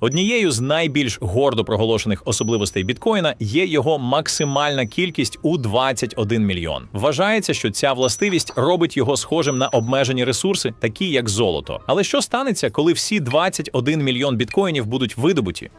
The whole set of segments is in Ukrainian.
Однією з найбільш гордо проголошених особливостей біткоїна є його максимальна кількість у 21 мільйон. Вважається, що ця властивість робить його схожим на обмежені ресурси, такі як золото. Але що станеться, коли всі 21 мільйон біткоїнів будуть видобуті?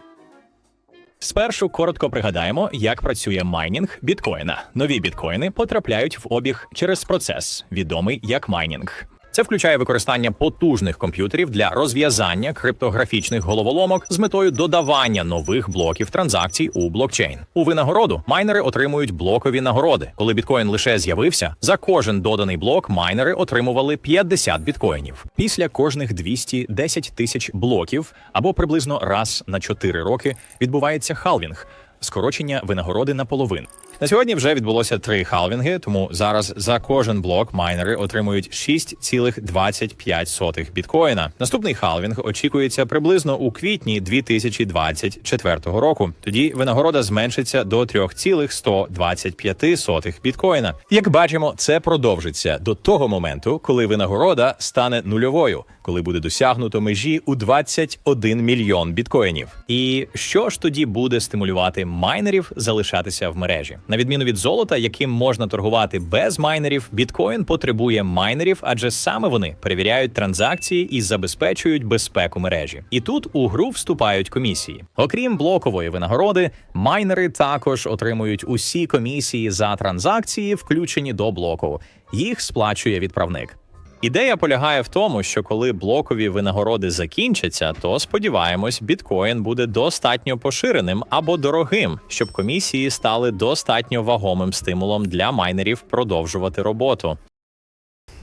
Спершу коротко пригадаємо, як працює майнінг біткоїна. Нові біткоїни потрапляють в обіг через процес, відомий як майнінг. Це включає використання потужних комп'ютерів для розв'язання криптографічних головоломок з метою додавання нових блоків транзакцій у блокчейн. У винагороду майнери отримують блокові нагороди. Коли біткоін лише з'явився, за кожен доданий блок майнери отримували 50 біткоїнів. Після кожних 210 тисяч блоків або приблизно раз на 4 роки відбувається халвінг скорочення винагороди наполовину. На сьогодні вже відбулося три халвінги, тому зараз за кожен блок майнери отримують 6,25 біткоїна. Наступний халвінг очікується приблизно у квітні 2024 року. Тоді винагорода зменшиться до 3,125 біткоїна. Як бачимо, це продовжиться до того моменту, коли винагорода стане нульовою, коли буде досягнуто межі у 21 мільйон біткоїнів. І що ж тоді буде стимулювати майнерів залишатися в мережі? На відміну від золота, яким можна торгувати без майнерів, біткоін потребує майнерів, адже саме вони перевіряють транзакції і забезпечують безпеку мережі. І тут у гру вступають комісії. Окрім блокової винагороди, майнери також отримують усі комісії за транзакції, включені до блоку. Їх сплачує відправник. Ідея полягає в тому, що коли блокові винагороди закінчаться, то сподіваємось, біткоін буде достатньо поширеним або дорогим, щоб комісії стали достатньо вагомим стимулом для майнерів продовжувати роботу.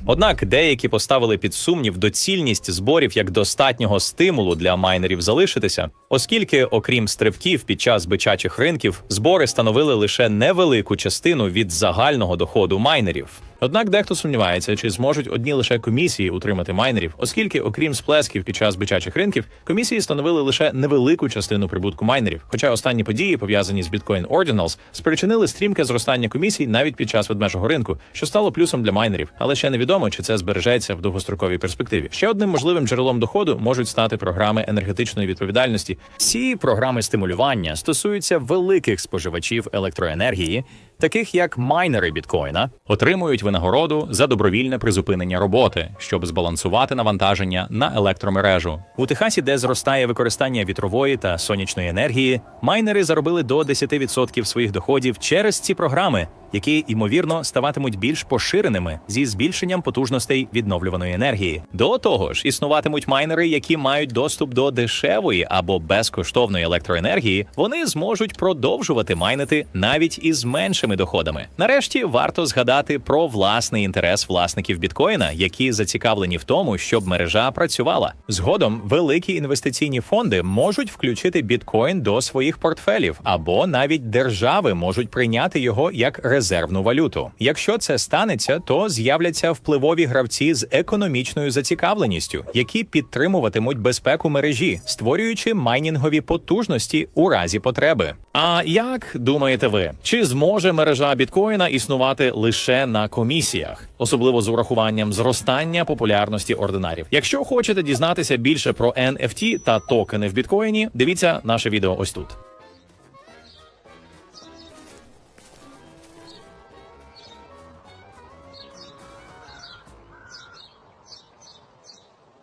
Однак деякі поставили під сумнів доцільність зборів як достатнього стимулу для майнерів залишитися, оскільки, окрім стрибків під час бичачих ринків, збори становили лише невелику частину від загального доходу майнерів. Однак дехто сумнівається, чи зможуть одні лише комісії утримати майнерів, оскільки, окрім сплесків під час бичачих ринків, комісії становили лише невелику частину прибутку майнерів. Хоча останні події, пов'язані з Bitcoin Ordinals, спричинили стрімке зростання комісій навіть під час ведмежого ринку, що стало плюсом для майнерів, але ще невідомо, чи це збережеться в довгостроковій перспективі. Ще одним можливим джерелом доходу можуть стати програми енергетичної відповідальності. Ці програми стимулювання стосуються великих споживачів електроенергії, таких як майнери біткоїна, отримують винагороду за добровільне призупинення роботи, щоб збалансувати навантаження на електромережу. У Техасі, де зростає використання вітрової та сонячної енергії, майнери заробили до 10% своїх доходів через ці програми, які ймовірно ставатимуть більш поширеними зі збільшенням потужностей відновлюваної енергії. До того ж, існуватимуть майнери, які мають доступ до дешевої або безкоштовної електроенергії. Вони зможуть продовжувати майнити навіть із меншими доходами. Нарешті варто згадати про власний інтерес власників біткоїна, які зацікавлені в тому, щоб мережа працювала. Згодом великі інвестиційні фонди можуть включити біткоін до своїх портфелів, або навіть держави можуть прийняти його як резервну валюту. Якщо це станеться, то з'являться впливові гравці з економічною зацікавленістю, які підтримуватимуть безпеку мережі, створюючи майнінгові потужності у разі потреби. А як думаєте ви, чи зможе мережа біткоїна існувати лише на комісіях, особливо з урахуванням зростання популярності ординарів? Якщо хочете дізнатися більше про NFT та токени в біткоїні, дивіться наше відео ось тут.